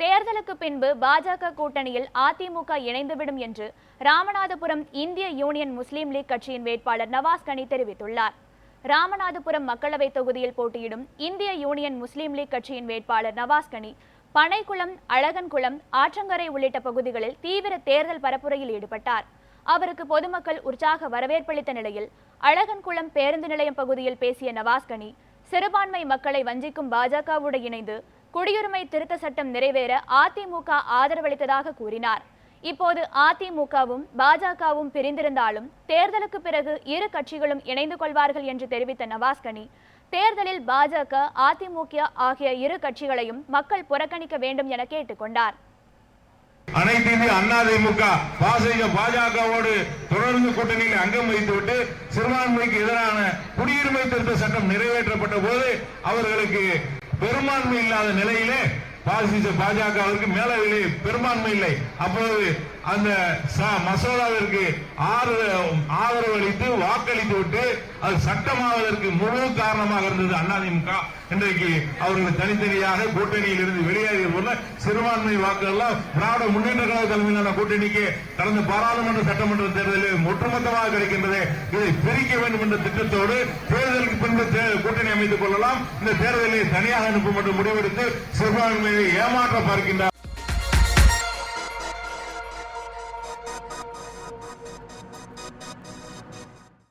தேர்தலுக்கு பின்பு பாஜக கூட்டணியில் அதிமுக இணைந்துவிடும் என்று ராமநாதபுரம் இந்திய யூனியன் முஸ்லீம் லீக் கட்சியின் வேட்பாளர் நவாஸ் கனி தெரிவித்துள்ளார். ராமநாதபுரம் மக்களவை தொகுதியில் போட்டியிடும் இந்திய யூனியன் முஸ்லீம் லீக் கட்சியின் வேட்பாளர் நவாஸ் கனி பனைக்குளம் அழகன்குளம் ஆற்றங்கரை உள்ளிட்ட பகுதிகளில் தீவிர தேர்தல் பரப்புரையில் ஈடுபட்டார். அவருக்கு பொதுமக்கள் உற்சாக வரவேற்பளித்த நிலையில் அழகன்குளம் பேருந்து நிலையம் பகுதியில் பேசிய நவாஸ் கனி சிறுபான்மை மக்களை வஞ்சிக்கும் பாஜகவுடன் இணைந்து குடியுரிமை திருத்த சட்டம் நிறைவேற அதிமுக ஆதரவளித்ததாக கூறினார். இப்போது அதிமுகவும் பாஜகவும் பிரிந்திருந்தாலும் தேர்தலுக்கு பிறகு இரு கட்சிகளும் இணைந்து கொள்வார்கள் என்று தெரிவித்த நவாஸ்கனி தேர்தலில் பாஜக அதிமுக ஆகிய இரு கட்சிகளையும் மக்கள் புறக்கணிக்க வேண்டும் என கேட்டுக்கொண்டார் அனைத்து இந்திய அண்ணா திமுக பாசிக பாஜகவோடு தொடர்ந்து கூட்டணியில் அங்கம் வைத்துவிட்டு சிறுபான்மைக்கு எதிரான குடியுரிமை திருத்த சட்டம் நிறைவேற்றப்பட்ட போது அவர்களுக்கு பெரும்பான்மை இல்லாத நிலையிலே பாசிச பாஜகவிற்கு மேலவில்லை பெரும்பான்மை இல்லை. அப்போது அந்த மசோதாவிற்கு ஆதரவு அளித்து வாக்களித்து விட்டு அது சட்டமாவதற்கு முழு காரணமாக இருந்தது அதிமுக இன்றைக்கு அவர்கள் தனித்தனியாக கூட்டணியில் இருந்து வெளியேறிய போல சிறுபான்மை வாக்குகள் திராவிட முன்னேற்ற கழக தலைமையிலான கூட்டணிக்கு கடந்த பாராளுமன்ற சட்டமன்ற தேர்தலில் ஒட்டுமொத்தமாக கிடைக்கின்றது. இதை பிரிக்க வேண்டும் என்ற திட்டத்தோடு தேர்தலுக்கு பின்பு கூட்டணி அமைத்துக் கொள்ளலாம். இந்த தேர்தலை தனியாக அனுப்பும் என்று முடிவெடுத்து சிறுபான்மையை ஏமாற்ற பார்க்கின்றார்.